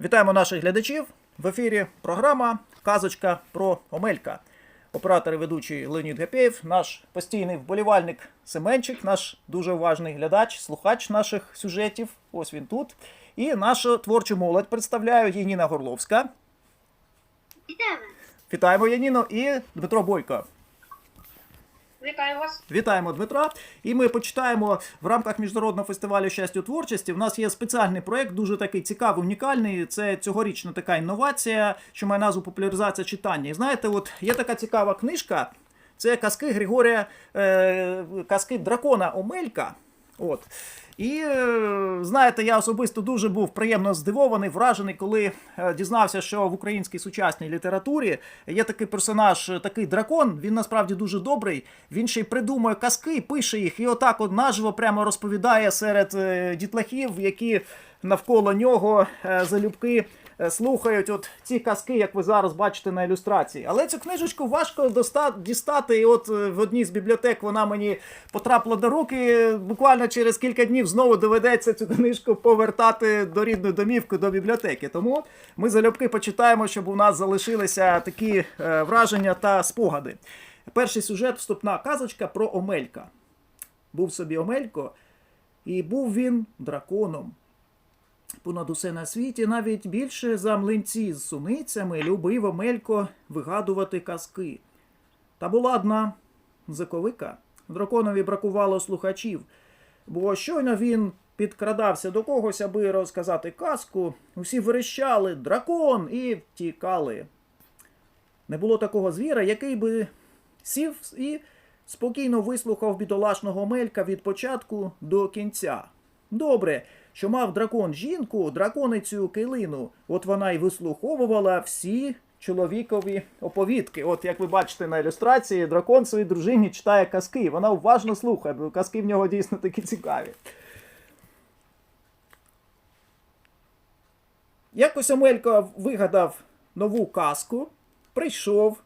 Вітаємо наших глядачів. В ефірі програма Казочка про Омелька. Оператор і ведучий Леонід Гапєєв, наш постійний вболівальник Семенчик, наш дуже уважний глядач, слухач наших сюжетів. Ось він тут. І нашу творчу молодь представляю Яніна Горловська. Вітаємо. Вітаємо Яніно і Дмитро Бойко. Вітаю вас. Вітаємо Дмитра. І ми почитаємо в рамках міжнародного фестивалю щастя творчості. В нас є спеціальний проект, дуже такий цікавий, унікальний. Це цьогорічна така інновація, що має назву популяризація читання. І знаєте, от є така цікава книжка. Це казки Григорія, е, казки дракона Омелька. От. І е, знаєте, я особисто дуже був приємно здивований, вражений, коли е, дізнався, що в українській сучасній літературі є такий персонаж, е, такий дракон. Він насправді дуже добрий. Він ще й придумує казки, пише їх, і отак от наживо прямо розповідає серед дітлахів, які навколо нього залюбки слухають от ці казки, як ви зараз бачите на ілюстрації. Але цю книжечку важко дістати. І от е, в одній з бібліотек вона мені потрапила до руки. Буквально через кілька днів знову доведеться цю книжку повертати до рідної домівки, до бібліотеки. Тому ми залюбки почитаємо, щоб у нас залишилися такі е, враження та спогади. Перший сюжет вступна казочка про Омелька. Був собі Омелько, і був він драконом. Понад усе на світі, навіть більше за млинці з суницями, любив Омелько вигадувати казки. Та була одна заковика. Драконові бракувало слухачів, бо щойно він підкрадався до когось, аби розказати казку, усі верещали дракон і втікали. Не було такого звіра, який би сів і спокійно вислухав бідолашного Мелька від початку до кінця. Добре, що мав дракон жінку, драконицю килину. От вона й вислуховувала всі чоловікові оповідки. От як ви бачите на ілюстрації, дракон своїй дружині читає казки. Вона уважно слухає, бо казки в нього дійсно такі цікаві. Якось Омелько вигадав нову казку, прийшов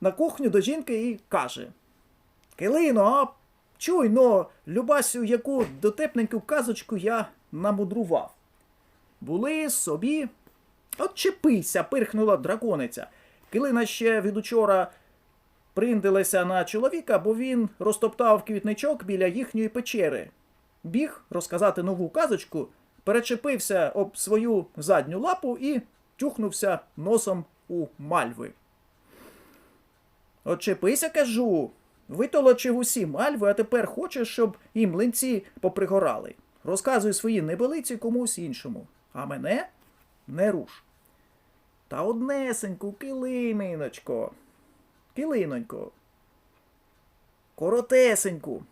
на кухню до жінки і каже: Килино, а чуй но, Любасю, яку дотепненьку казочку я намудрував. Були собі. Отчепися, пирхнула дракониця. Килина ще від учора приндилася на чоловіка, бо він розтоптав квітничок біля їхньої печери. Біг розказати нову казочку, перечепився об свою задню лапу і тюхнувся носом у мальви. Очепися, кажу. Витолочив усі мальви, а тепер хочеш, щоб і млинці попригорали. Розказуй свої небелиці комусь іншому, а мене не руш. Та однесеньку, килиночко, килинонько, коротесеньку.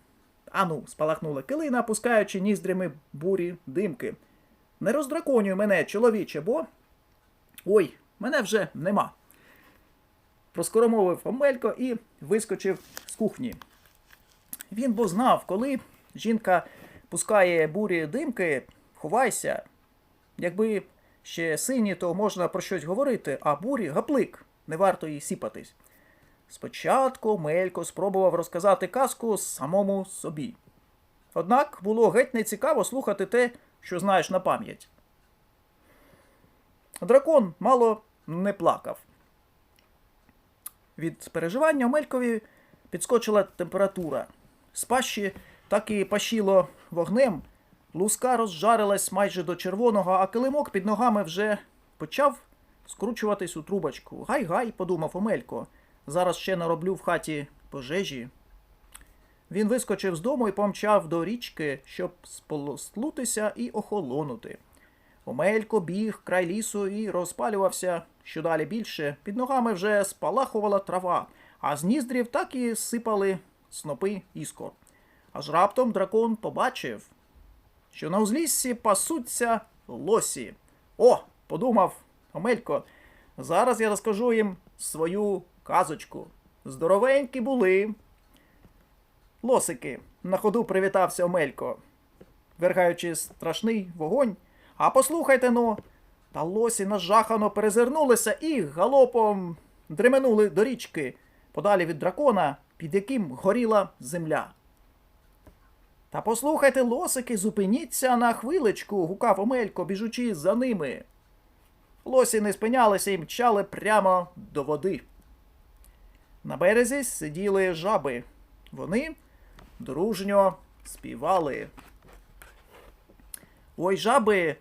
Ану, спалахнула килина, пускаючи ніздрями бурі димки. Не роздраконюй мене, чоловіче, бо. Ой, мене вже нема проскоромовив Омелько і вискочив з кухні. Він бо знав, коли жінка пускає бурі димки, ховайся. Якби ще сині, то можна про щось говорити, а бурі гаплик, не варто їй сіпатись. Спочатку Омелько спробував розказати казку самому собі. Однак було геть нецікаво слухати те, що знаєш на пам'ять. Дракон мало не плакав. Від переживання у Мелькові підскочила температура. З пащі так і пащило вогнем. Луска розжарилась майже до червоного, а килимок під ногами вже почав скручуватись у трубочку. Гай-гай, подумав Омелько. Зараз ще нароблю в хаті пожежі. Він вискочив з дому і помчав до річки, щоб сполоснутися і охолонути. Омелько біг край лісу і розпалювався що далі більше. Під ногами вже спалахувала трава, а з ніздрів так і сипали снопи іскор. Аж раптом дракон побачив, що на узліссі пасуться лосі. О, подумав Омелько, зараз я розкажу їм свою казочку. Здоровенькі були. Лосики, на ходу привітався Омелько, вергаючи страшний вогонь. А послухайте ну, та лосі нажахано перезирнулися і галопом дременули до річки, подалі від дракона, під яким горіла земля. Та послухайте, лосики, зупиніться на хвилечку, гукав Омелько, біжучи за ними. Лосі не спинялися і мчали прямо до води. На березі сиділи жаби. Вони дружньо співали. Ой, жаби,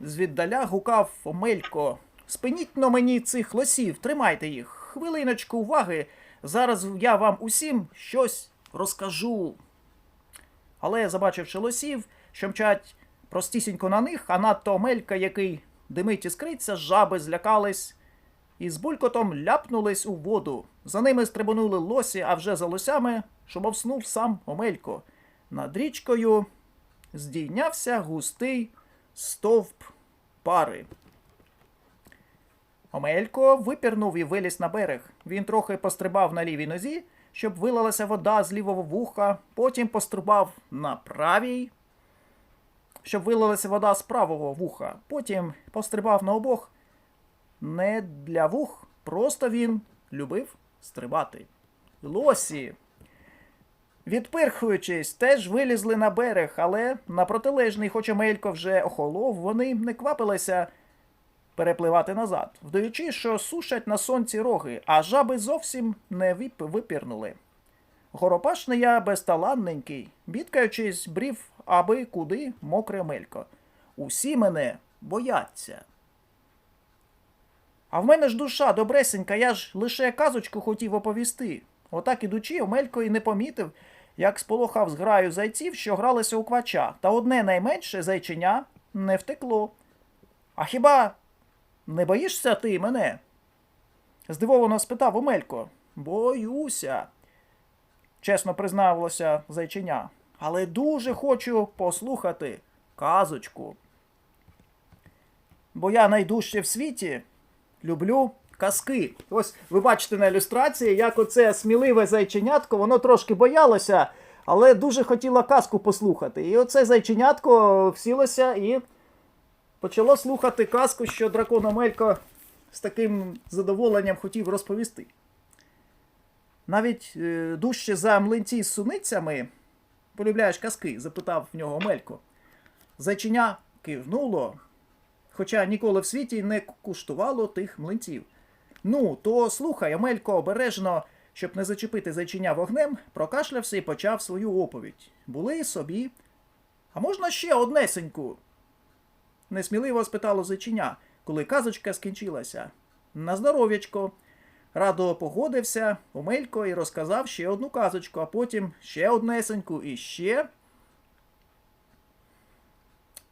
звіддаля гукав Омелько. Спиніть но мені цих лосів, тримайте їх. Хвилиночку уваги. Зараз я вам усім щось розкажу. Але, забачивши лосів, що мчать простісінько на них, а надто Омелька, який димить і скриться, жаби злякались і з булькотом ляпнулись у воду. За ними стрибонули лосі, а вже за лосями шумовснув сам Омелько. Над річкою здійнявся густий стовп пари. Омелько випірнув і виліз на берег. Він трохи пострибав на лівій нозі, щоб вилилася вода з лівого вуха, потім пострибав на правій, щоб вилилася вода з правого вуха. Потім пострибав на обох. Не для вух, просто він любив стрибати. Лосі, відпирхуючись, теж вилізли на берег, але на протилежний, хоч Омелько вже охолов, вони не квапилися перепливати назад, вдаючи, що сушать на сонці роги, а жаби зовсім не вип- випірнули. Горопашний я безталанненький, бідкаючись, брів аби куди мокре мелько. Усі мене бояться. А в мене ж душа добресенька, я ж лише казочку хотів оповісти. Отак ідучи, Омелько і не помітив, як сполохав зграю зайців, що гралися у квача, та одне найменше зайченя не втекло. А хіба не боїшся ти мене? здивовано спитав Омелько. Боюся, чесно признавилося зайченя. Але дуже хочу послухати казочку. Бо я найдужче в світі люблю казки. Ось ви бачите на ілюстрації, як оце сміливе зайченятко, воно трошки боялося, але дуже хотіло казку послухати. І оце зайченятко всілося і почало слухати казку, що дракон Омелько з таким задоволенням хотів розповісти. Навіть е, дужче за млинці з суницями. Полюбляєш казки? запитав в нього Омелько. Зайченя кивнуло, хоча ніколи в світі не куштувало тих млинців. Ну, то слухай, Омелько обережно, щоб не зачепити зайчиня вогнем, прокашлявся і почав свою оповідь. Були собі. А можна ще однесеньку? Несміливо спитало зайчиня, коли казочка скінчилася. На здоров'ячко. Радо погодився Омелько і розказав ще одну казочку, а потім ще однесеньку і ще.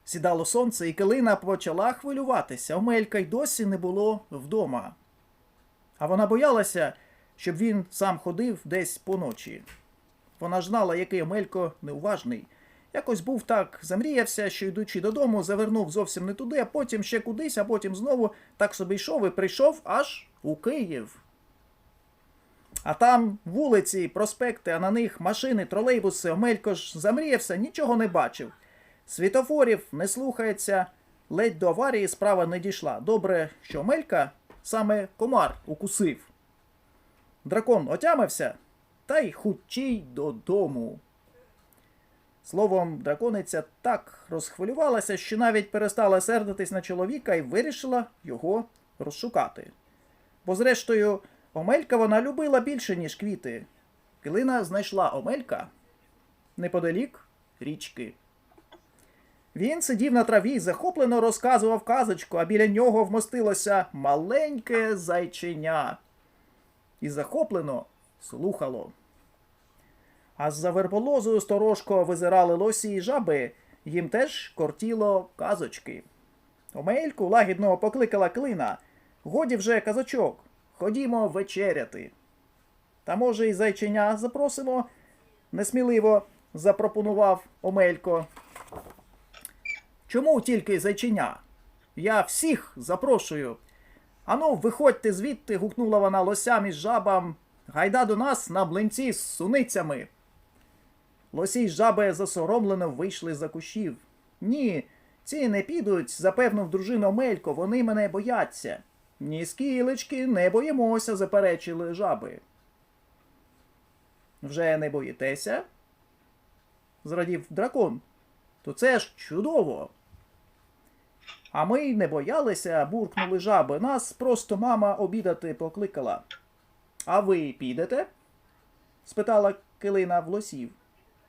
Сідало сонце, і килина почала хвилюватися. Омелька й досі не було вдома. А вона боялася, щоб він сам ходив десь поночі. Вона ж знала, який Омелько неуважний. Якось був так, замріявся, що йдучи додому, завернув зовсім не туди, а потім ще кудись, а потім знову так собі йшов і прийшов аж у Київ. А там вулиці, проспекти, а на них машини, тролейбуси, Омелько ж замріявся, нічого не бачив. Світофорів не слухається, ледь до аварії справа не дійшла. Добре, що Омелька саме комар укусив. Дракон отямився, та й хутчій додому. Словом, дракониця так розхвилювалася, що навіть перестала сердитись на чоловіка і вирішила його розшукати. Бо, зрештою, Омелька вона любила більше, ніж квіти. Килина знайшла Омелька неподалік річки. Він сидів на траві і захоплено розказував казочку, а біля нього вмостилося маленьке зайченя. І захоплено слухало. А з-за верболозою сторожко визирали лосі і жаби, їм теж кортіло казочки. Омельку лагідно покликала клина. Годі вже казочок, ходімо вечеряти. Та може, і зайченя запросимо? несміливо запропонував Омелько. Чому тільки зайченя? Я всіх запрошую. Ану, виходьте звідти, гукнула вона лосям і жабам. Гайда до нас на блинці з суницями. Лосі й жаби засоромлено вийшли за кущів. Ні, ці не підуть, запевнив дружина Омелько, вони мене бояться. Ні, скілечки, не боїмося, заперечили жаби. Вже не боїтеся? зрадів дракон. То це ж чудово. А ми не боялися, буркнули жаби. Нас просто мама обідати покликала. А ви підете? спитала килина в лосів.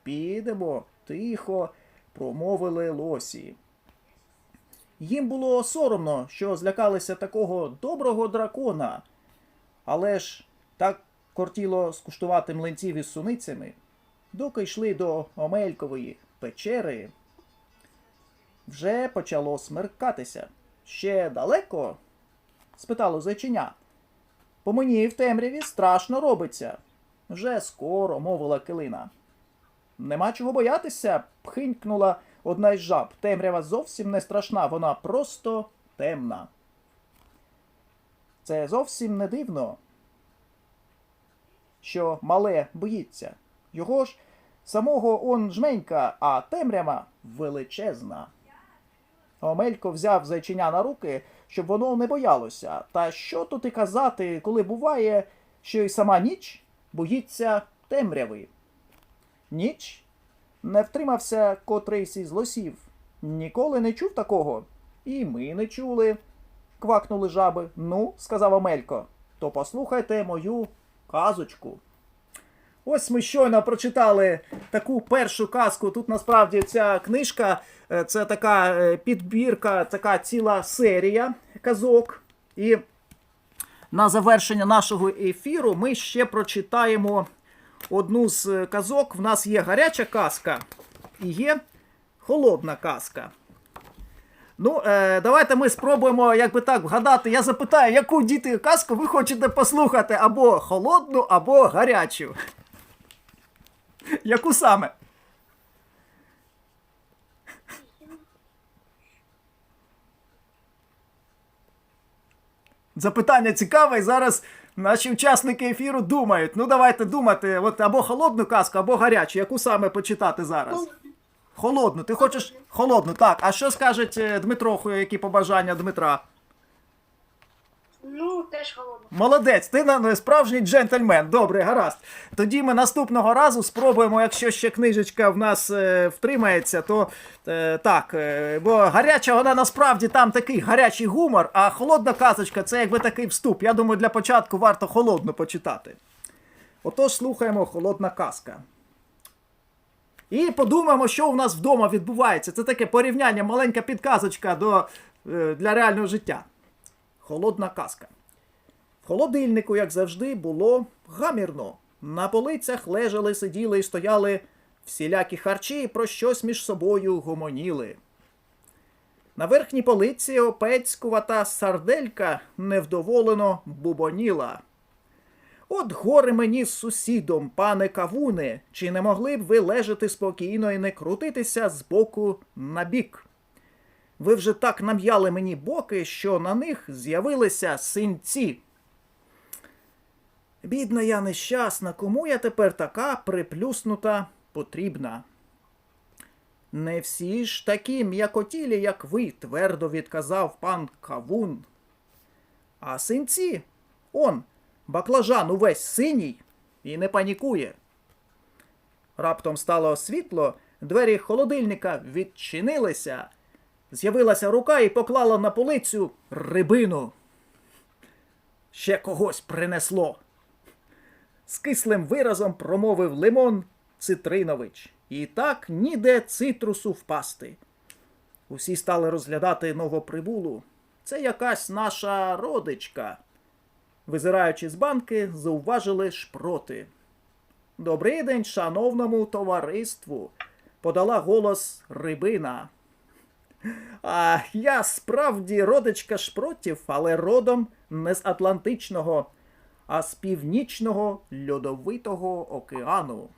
Підемо, тихо, промовили лосі. Їм було соромно, що злякалися такого доброго дракона, але ж так кортіло скуштувати млинців із суницями, доки йшли до Омелькової печери. Вже почало смеркатися. Ще далеко? спитало зайчиня. По мені в темряві страшно робиться. Вже скоро, мовила килина. Нема чого боятися, пхинькнула одна із жаб. Темрява зовсім не страшна, вона просто темна. Це зовсім не дивно, що мале боїться. Його ж самого он жменька, а темрява величезна. Омелько взяв зайчиня на руки, щоб воно не боялося. Та що тут і казати, коли буває, що й сама ніч боїться темряви? Ніч? Не втримався котрийсь із лосів. Ніколи не чув такого. І ми не чули. Квакнули жаби. Ну, сказав Омелько, то послухайте мою казочку. Ось ми щойно прочитали таку першу казку. Тут насправді ця книжка е, це така е, підбірка, така ціла серія казок. І на завершення нашого ефіру ми ще прочитаємо одну з е, казок. В нас є гаряча казка і є холодна казка. Ну, давайте ми спробуємо, як би так, вгадати. Я запитаю, яку діти казку ви хочете послухати або холодну, або гарячу. Яку саме? Запитання цікаве, і зараз наші учасники ефіру думають. Ну, давайте думати, от або холодну казку, або гарячу. Яку саме почитати зараз? Холодну. Ти хочеш холодну, так. А що скаже Дмитро, які побажання Дмитра? Ну, теж холодно. Молодець, ти на- справжній джентльмен. Добре, гаразд. Тоді ми наступного разу спробуємо, якщо ще книжечка в нас е, втримається, то е, так. Е, бо гаряча вона насправді там такий гарячий гумор, а холодна казочка це якби такий вступ. Я думаю, для початку варто холодно почитати. Отож, слухаємо холодна казка. І подумаємо, що у нас вдома відбувається. Це таке порівняння, маленька підказочка до, е, для реального життя. Холодна казка. В холодильнику, як завжди, було гамірно. На полицях лежали, сиділи і стояли всілякі харчі і про щось між собою гомоніли. На верхній полиці опецькувата сарделька невдоволено бубоніла. От горе мені з сусідом, пане кавуне, чи не могли б ви лежати спокійно і не крутитися з боку на бік? Ви вже так нам'яли мені боки, що на них з'явилися синці. Бідна я нещасна, кому я тепер така приплюснута потрібна? Не всі ж такі м'якотілі, як ви, твердо відказав пан Кавун. А синці, он, баклажан увесь синій і не панікує. Раптом стало світло, двері холодильника відчинилися. З'явилася рука і поклала на полицю рибину. Ще когось принесло. З кислим виразом промовив Лимон Цитринович. І так ніде цитрусу впасти. Усі стали розглядати новоприбулу. Це якась наша родичка. Визираючи з банки, зауважили шпроти. Добрий день, шановному товариству, подала голос рибина. А я справді родичка шпротів, але родом не з Атлантичного, а з північного льодовитого океану.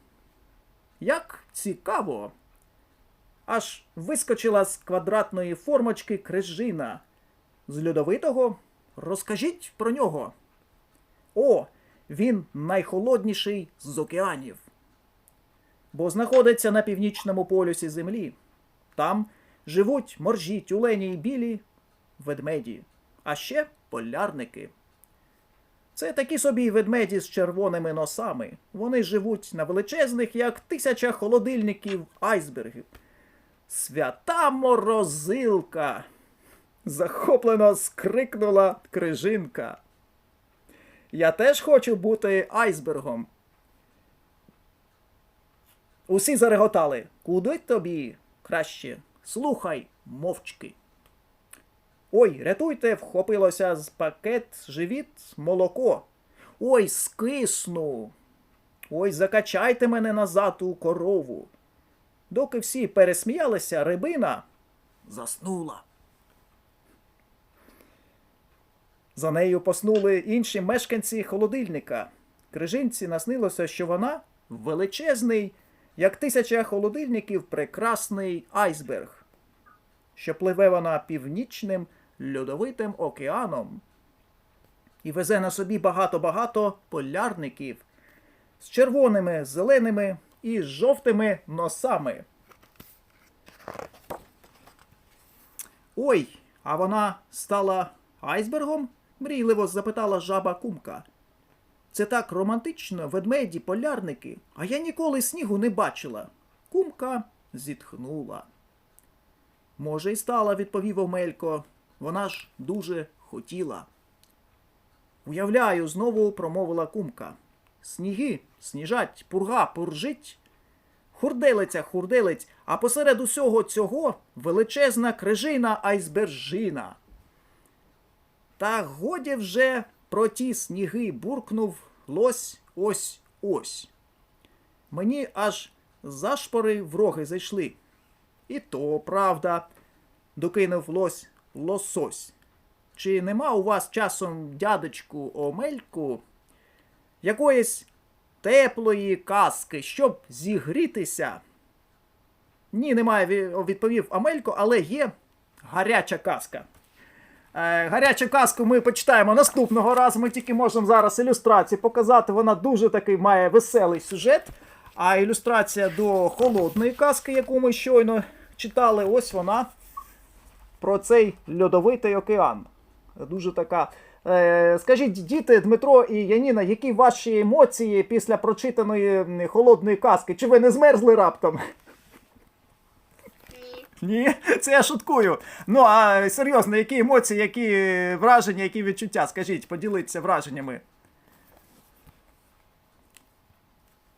Як цікаво. Аж вискочила з квадратної формочки крижина. З льодовитого? Розкажіть про нього. О, він найхолодніший з океанів. Бо знаходиться на північному полюсі Землі. Там живуть моржі, тюлені і білі ведмеді, а ще полярники. Це такі собі ведмеді з червоними носами. Вони живуть на величезних, як тисяча холодильників айсбергів. Свята морозилка. захоплено скрикнула крижинка. Я теж хочу бути айсбергом. Усі зареготали. Куди тобі? Краще. Слухай, мовчки. Ой, рятуйте, вхопилося з пакет, живіт, молоко. Ой, скисну. Ой, закачайте мене назад у корову. Доки всі пересміялися, рибина заснула. За нею поснули інші мешканці холодильника. Крижинці наснилося, що вона величезний, як тисяча холодильників, прекрасний айсберг, що пливе вона північним льодовитим океаном і везе на собі багато-багато полярників з червоними, зеленими і жовтими носами. Ой, а вона стала айсбергом? мрійливо запитала жаба кумка. Це так романтично, ведмеді, полярники, а я ніколи снігу не бачила. Кумка зітхнула. Може, й стала, відповів Омелько. Вона ж дуже хотіла. Уявляю, знову промовила кумка. Сніги, сніжать, пурга, пуржить. Хурделиця, хурделиць, а посеред усього цього величезна крижина айсбержина. Та годі вже про ті сніги буркнув лось ось ось. Мені аж зашпори в роги зайшли. І то правда, докинув лось лосось. Чи нема у вас часом, дядечку Омельку, якоїсь теплої казки, щоб зігрітися? Ні, немає, відповів Амелько, але є гаряча казка. Е, гарячу казку ми почитаємо наступного разу. Ми тільки можемо зараз ілюстрації показати. Вона дуже такий має веселий сюжет. А ілюстрація до холодної казки, яку ми щойно читали, ось вона про цей льодовитий океан. Дуже така. Е, скажіть, діти, Дмитро і Яніна, які ваші емоції після прочитаної холодної казки? Чи ви не змерзли раптом? Ні. Ні, це я шуткую. Ну а серйозно, які емоції, які враження, які відчуття? Скажіть, поділіться враженнями.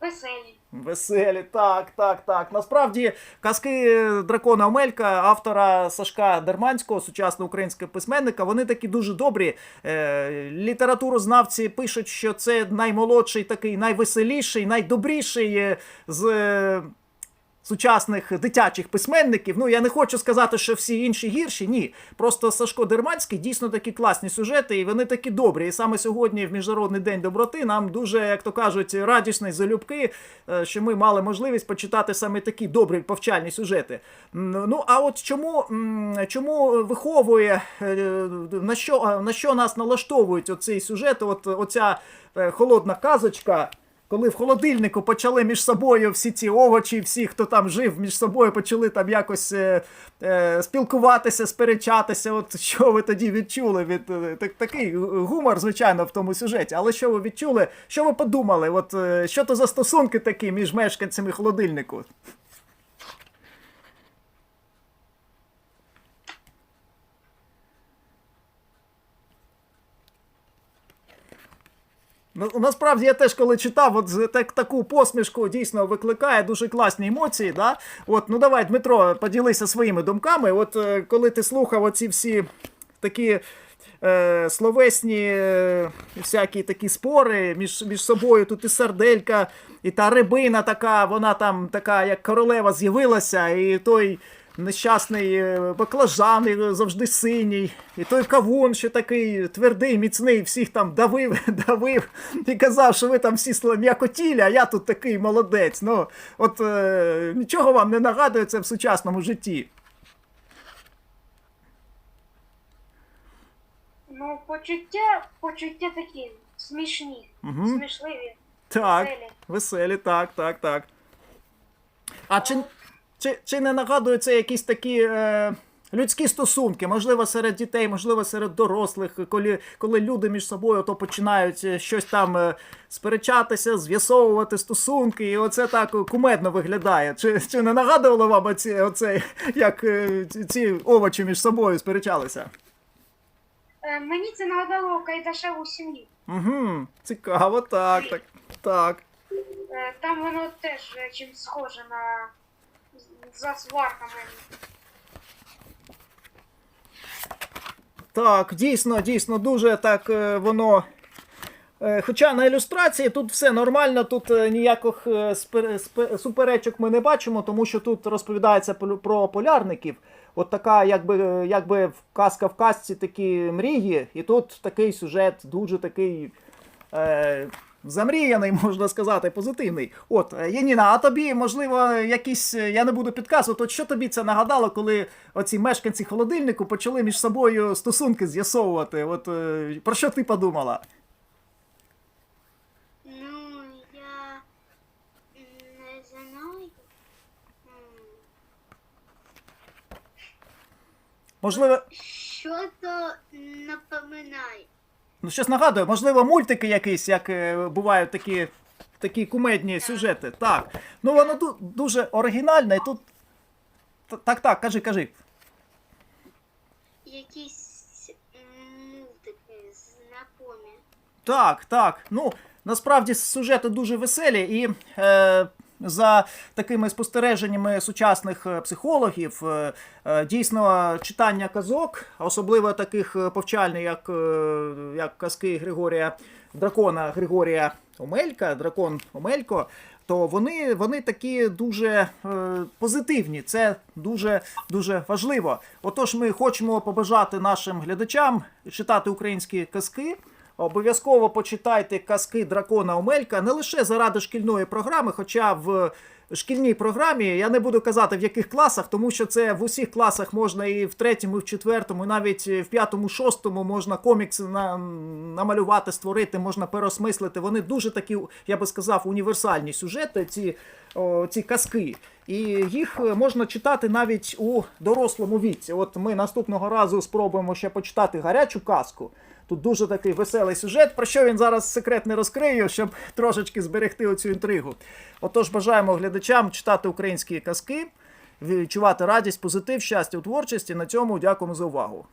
Веселі. Веселі, так, так, так. Насправді, казки дракона Омелька, автора Сашка Дерманського, сучасного українського письменника, вони такі дуже добрі. Е, літературознавці пишуть, що це наймолодший, такий найвеселіший, найдобріший е, з. Сучасних дитячих письменників. Ну, я не хочу сказати, що всі інші гірші. Ні. Просто Сашко Дерманський дійсно такі класні сюжети, і вони такі добрі. І саме сьогодні, в Міжнародний день доброти, нам дуже, як то кажуть, радісно залюбки, е, що ми мали можливість почитати саме такі добрі повчальні сюжети. Ну, а от чому, чому виховує, е, на що, на що нас налаштовують оцей сюжет, от оця е, холодна казочка. Коли в холодильнику почали між собою всі ці овочі, всі, хто там жив, між собою почали там якось е, е, спілкуватися, сперечатися. От що ви тоді відчули від е, так, такий гумор, звичайно, в тому сюжеті. Але що ви відчули? Що ви подумали? От е, що то за стосунки такі між мешканцями холодильнику? Насправді я теж коли читав, от так, таку посмішку дійсно викликає дуже класні емоції. Да? От, ну давай, Дмитро, поділися своїми думками. От е, коли ти слухав оці всі такі е, словесні е, всякі такі спори між, між собою, тут і сарделька, і та рибина така, вона там така, як королева з'явилася, і той. Нещасний е, баклажан е, завжди синій, і той кавун, що такий твердий, міцний, всіх там давив, давив і казав, що ви там всі сла- м'якотілі, а я тут такий молодець. Ну, от е, нічого вам не нагадує це в сучасному житті. Ну, почуття, почуття такі смішні, Мгм. смішливі. Так, Веселі. веселі, так, так, так. А чи, чи, чи не нагадує це якісь такі е, Людські стосунки, можливо, серед дітей, можливо, серед дорослих, коли, коли люди між собою то починають е, щось там е, сперечатися, з'ясовувати стосунки, і оце так кумедно виглядає. Чи, чи не нагадувало вам оці, оце, як е, ці- овочі між собою сперечалися? Е, мені це нагадало Кайдашеву сім'ю. Угу, цікаво, так, так, так. Е, там воно теж е, чим схоже на за сварками. Так, дійсно, дійсно, дуже так е, воно. е, Хоча на ілюстрації тут все нормально, тут е, ніяких суперечок ми не бачимо, тому що тут розповідається про полярників. От така, якби, якби казка в казці такі мрії, і тут такий сюжет дуже такий. Е, Замріяний, можна сказати, позитивний. От, е, Яніна, а тобі, можливо, якісь, е, я не буду підказувати, от що тобі це нагадало, коли оці мешканці холодильнику почали між собою стосунки з'ясовувати? От е, про що ти подумала? Ну, я не знаю. Можливо, Що то напоминає? Ну щось нагадує, можливо, мультики якісь, як е, бувають такі, такі кумедні сюжети. Так. Ну воно ду- дуже оригінальне, і тут. Так, так, кажи, кажи. Якісь мультики знакомі. Так, так. Ну, насправді сюжети дуже веселі, і е, за такими спостереженнями сучасних е, психологів, е, е, дійсно читання казок, особливо таких повчальних, як, як казки Григорія дракона Григорія Омелька, дракон Омелько. То вони, вони такі дуже е, позитивні. Це дуже дуже важливо. Отож, ми хочемо побажати нашим глядачам читати українські казки. Обов'язково почитайте казки дракона Омелька не лише заради шкільної програми, хоча в шкільній програмі я не буду казати в яких класах, тому що це в усіх класах можна і в третьому, і в четвертому, і навіть в п'ятому, шостому можна комікси на, намалювати, створити, можна переосмислити. Вони дуже такі, я би сказав, універсальні сюжети, ці, о, ці казки. І їх можна читати навіть у дорослому віці. От ми наступного разу спробуємо ще почитати гарячу казку. Тут дуже такий веселий сюжет, про що він зараз секрет не розкрию, щоб трошечки зберегти оцю інтригу. Отож, бажаємо глядачам читати українські казки, відчувати радість, позитив, щастя у творчості. На цьому дякуємо за увагу.